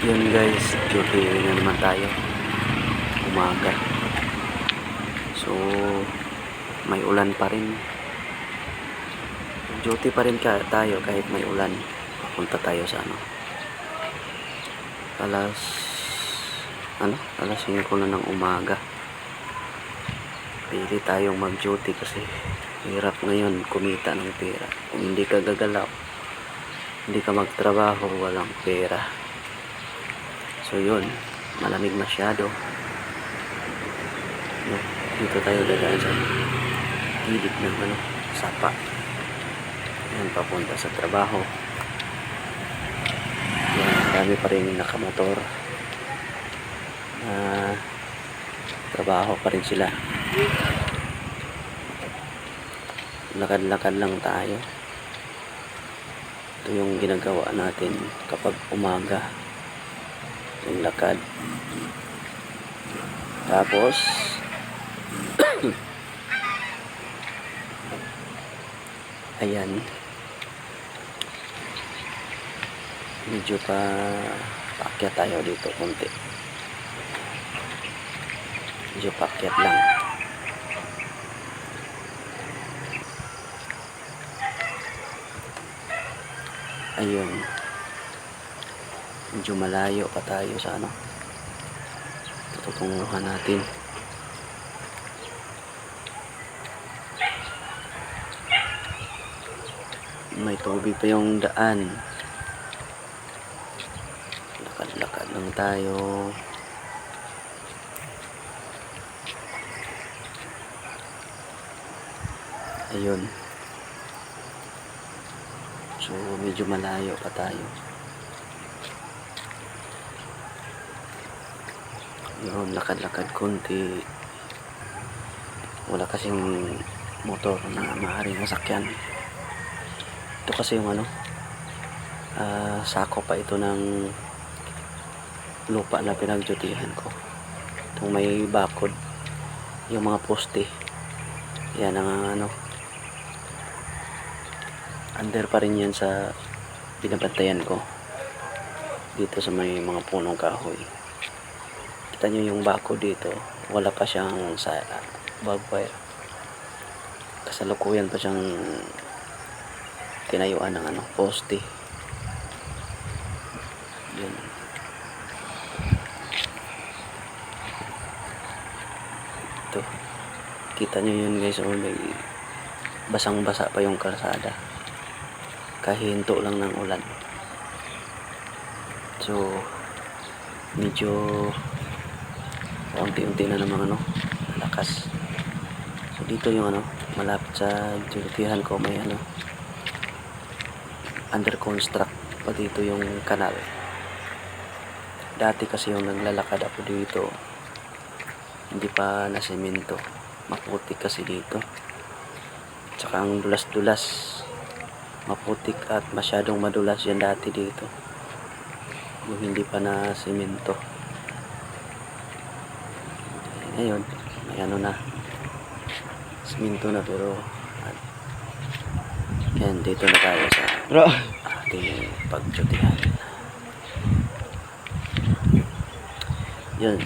duty na naman tayo. Umaga. So may ulan pa rin. Duty pa rin ka tayo kahit may ulan. Punta tayo sa ano? Alas ano? Alas 5 na ng umaga. Pili tayong mag duty kasi hirap ngayon kumita ng pera. Kung hindi ka gagalaw hindi ka magtrabaho walang pera so yun. Malamig masyado. No, dito tayo dadaan sa gilid ng ano sapa. Yan papunta sa trabaho. Yan dami pa rin nakamotor. Na trabaho pa rin sila. Lakad-lakad lang tayo. Ito yung ginagawa natin kapag umaga yung lakad. Tapos ayan. Medyo pa paakyat tayo dito konti. Medyo paakyat lang. Ayun medyo malayo pa tayo sa ano tutunguhan natin. May tubig pa yung daan. Lakad-lakad lang tayo. Ayun. So medyo malayo pa tayo yun lakad-lakad konti. Wala kasing motor na maaaring masakyan. Ito kasi yung ano ah, sako pa ito ng lupa na pinagdutihan ko. Itong may bakod yung mga poste. Yan ang ano under pa rin yan sa binabantayan ko. Dito sa may mga punong kahoy kita nyo yung bako dito. Wala pa siyang sa wire kasalukuyan pa siyang tinayuan ng ano poste. Yun. Ito. Kita nyo yun guys oh, may basang basa pa yung kalsada. Kahinto lang ng ulan. So medyo unti-unti na naman ano lakas so dito yung ano malapit sa dutihan ko may ano under construct pa dito yung kanal dati kasi yung naglalakad ako dito hindi pa na semento maputik kasi dito. Tsaka ang dulas-dulas. Maputik at masyadong madulas yan dati dito. Yung hindi pa na semento ngayon may ano na. Semento na pero at, yan dito na tayo sa Bro, ating pagtutihan. Yun